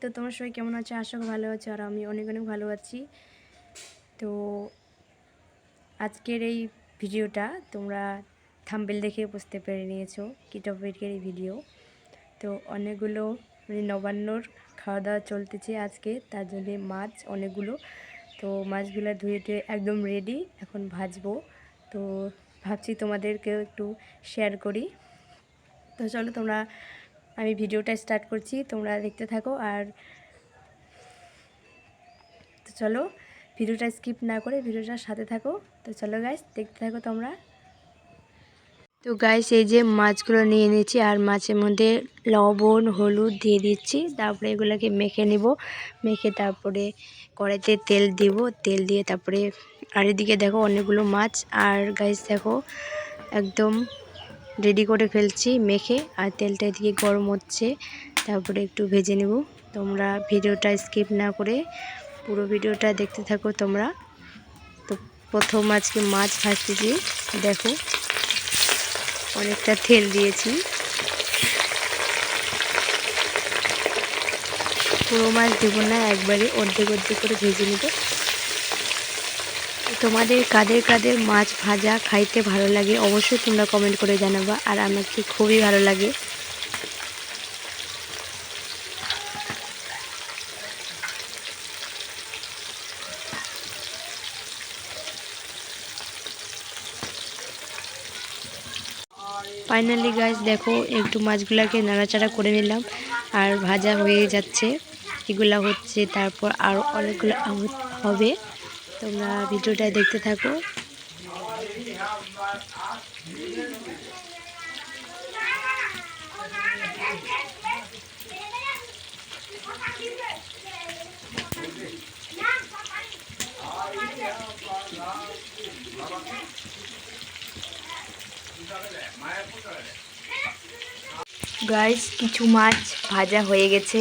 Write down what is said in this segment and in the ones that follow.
তো তোমার সবাই কেমন আছো? আশা ভালো আছো আর আমি অনেক অনেক ভালো আছি। তো আজকের এই ভিডিওটা তোমরা থাম্বেল দেখে বুঝতে পেরে নিয়েছো কি টপিকের এই ভিডিও। তো অনেকগুলো মানে নবান্নর খাওয়া দাওয়া চলতেছে আজকে, তার জন্যে মাছ অনেকগুলো। তো মাছগুলো ধুয়ে টুয়ে একদম রেডি এখন ভাজবো। তো ভাবছি তোমাদেরকেও একটু শেয়ার করি। তো চলো তোমরা আমি ভিডিওটা স্টার্ট করছি, তোমরা দেখতে থাকো আর তো চলো ভিডিওটা স্কিপ না করে ভিডিওটার সাথে থাকো। তো চলো গাইস দেখতে থাকো তোমরা। তো গাইস এই যে মাছগুলো নিয়ে নিয়েছি আর মাছের মধ্যে লবণ, হলুদ দিয়ে দিচ্ছি। তারপরে এগুলোকে মেখে নিব। মেখে তারপরে কড়াইতে তেল দিব। তেল দিয়ে তারপরে আর এদিকে দেখো অনেকগুলো মাছ। আর গাইস দেখো একদম রেডি করে ফেলছি, মেখে, আর তেলটা এদিকে গরম হচ্ছে। তারপরে একটু ভেজে নেব। তোমরা ভিডিওটা স্কিপ না করে পুরো ভিডিওটা দেখতে থাকো তোমরা। তো প্রথম আজকে মাছ ভাজতেছি, দেখো। অনেকটা তেল দিয়েছি। পুরো মাছ দেবো না, একবারে অর্ধেক অর্ধেক করে ভেজে নেব। তোমাদের কাদের কাদের মাছ ভাজা খাইতে ভালো লাগে অবশ্যই তোমরা কমেন্ট করে জানাবা, আর আমাকে খুবই ভালো লাগে। ফাইনালি গাছ দেখো, একটু মাছগুলাকে নাড়াচাড়া করে নিলাম, আর ভাজা হয়ে যাচ্ছে। এগুলা হচ্ছে, তারপর আর অনেকগুলো হবে। তোমরা ভিডিওটা দেখতে থাকো। গাইস কিছু মাছ ভাজা হয়ে গেছে।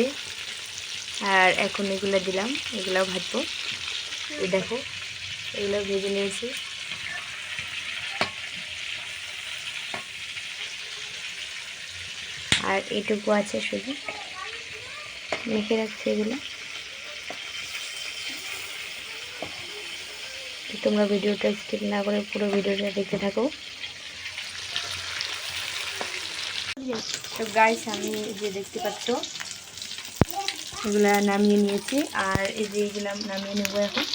আর এখন এগুলো দিলাম এগুলো ভাজবো। এই দেখো এগুলো ভেজে নিয়েছি। আর এটুকু আছে শুধু। মেখে রাখছি এগুলো। তোমরা ভিডিওটা স্কিপ না করে পুরো ভিডিওটা দেখতে থাকো। গাইস আমি যে দেখতে পাচ্ছ এগুলা নামিয়ে নিয়েছি। আর এই যে এগুলা নামিয়ে নেব এখন।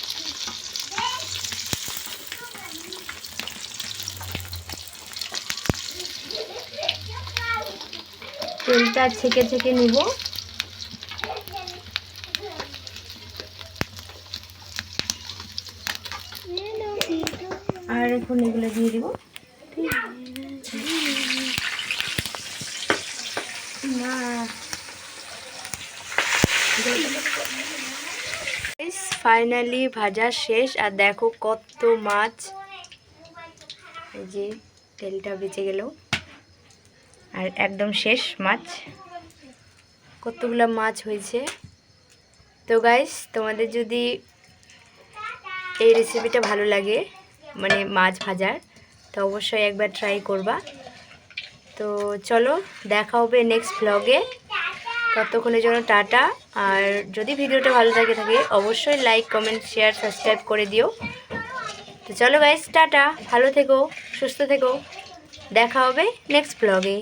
তেলটা ছেঁকে ছেঁকে নিব। আর এখন এগুলো দিয়ে দিব। না ফাইনালি ভাজা শেষ, আর দেখো কত মাছ। এই যে তেলটা বেঁচে গেল। আর একদম শেষ মাছ। কতগুলো মাছ হয়েছে। তো গাইস তোমাদের যদি এই রেসিপিটা ভালো লাগে মানে মাছ ভাজার, তো অবশ্যই একবার ট্রাই করবা। তো চলো, দেখা হবে নেক্সট ব্লগে ততক্ষণের জন্য টাটা। আর যদি ভিডিওটা ভালো লাগে থাকে, অবশ্যই লাইক কমেন্ট শেয়ার সাবস্ক্রাইব করে দিও। তো চলো গাইস টাটা। ভালো থেকো, সুস্থ থেকো। দেখা হবে নেক্সট ব্লগে